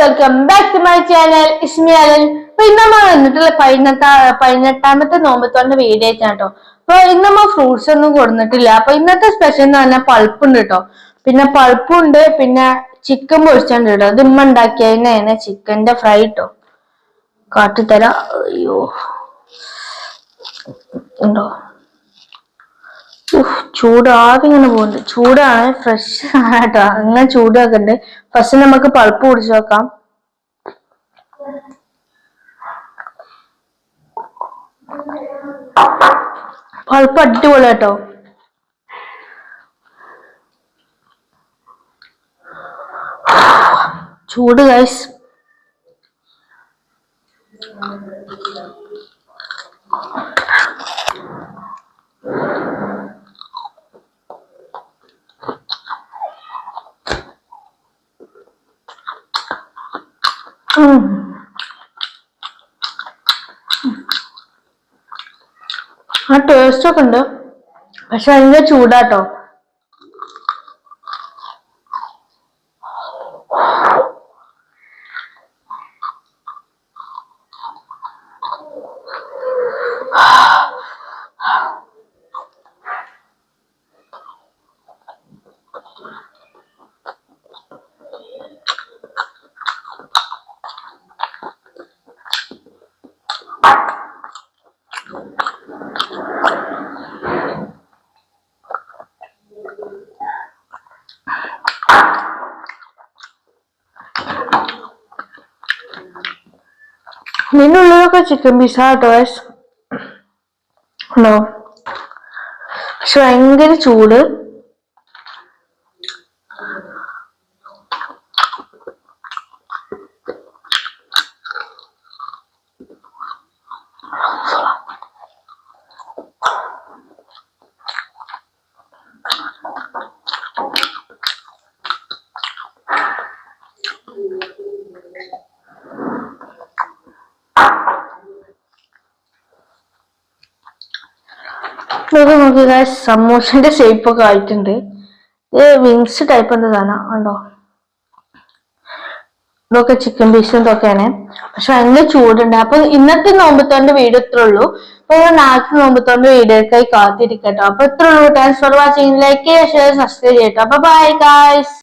Welcome back to my channel ഇസ്മിയാലൻ അപ്പൊ ഇന്ന് നമ്മൾ വന്നിട്ടുള്ള പതിനെട്ടാ പതിനെട്ടാമത്തെ നോമ്പത്തോണ്ട് വീഡിയോ ആയിട്ടാണ് കേട്ടോ അപ്പൊ ഇന്ന് നമ്മൾ ഫ്രൂട്ട്സ് ഒന്നും കൊടുത്തിട്ടില്ല അപ്പൊ ഇന്നത്തെ സ്പെഷ്യൽ എന്ന് പറഞ്ഞാൽ പൾപ്പുണ്ട് കേട്ടോ പിന്നെ പൾപ്പുണ്ട് പിന്നെ ചിക്കൻ പൊരിച്ചുണ്ട് കേട്ടോ ഇത് ഉമ്മ ചിക്കന്റെ ഫ്രൈ കേട്ടോ കാട്ടിത്തരാം. അയ്യോ. ഉണ്ടോ? ഉഫ്, ആകെ ഇങ്ങനെ പോകുന്നുണ്ട് ചൂടാണ് ഫ്രഷ് കേട്ടോ. അങ്ങനെ ചൂടാക്കണ്ട്. ഫസ്റ്റ് നമുക്ക് പൾപ്പ് കുടിച്ചു നോക്കാം പൾപ്പ് അടിപൊളി കേട്ടോ. ചൂട് ഗൈസ് ഉം. ആ ടേസ്റ്റ് ഒക്കെ ഉണ്ട്. പക്ഷെ ഭയങ്കര ചൂടാട്ടോ. ഉള്ളിലൊക്കെ ചിക്കൻ പീസ കേട്ടോ. ഉണ്ടോ പക്ഷെ ഭയങ്കര ചൂട് ഇതൊക്കെ നോക്കി ഗായ്സ് സമൂസന്റെ ഷേപ്പ് ഒക്കെ ആയിട്ടുണ്ട്. ഇത് വിങ്സ് ടൈപ്പ് എന്താണ് ഉണ്ടോ ഇതൊക്കെ ചിക്കൻ പീസ് ഇതൊക്കെയാണ്. പക്ഷെ ഭയങ്കര ചൂടുണ്ട്. അപ്പൊ ഇന്നത്തെ നോമ്പത്തോണ്ട് വീഡിയോ ഇത്രേ ഉള്ളൂ. അപ്പൊ നാളത്തെ നോമ്പത്തോണ്ട് വീഡിയോക്കായി കാത്തിരിക്കട്ടോ. അപ്പൊ ഇത്രേ ഉള്ളൂ thanks for watching like share subscribe ചെയ്യട്ടോ അപ്പൊ ബൈ ഗായ്സ്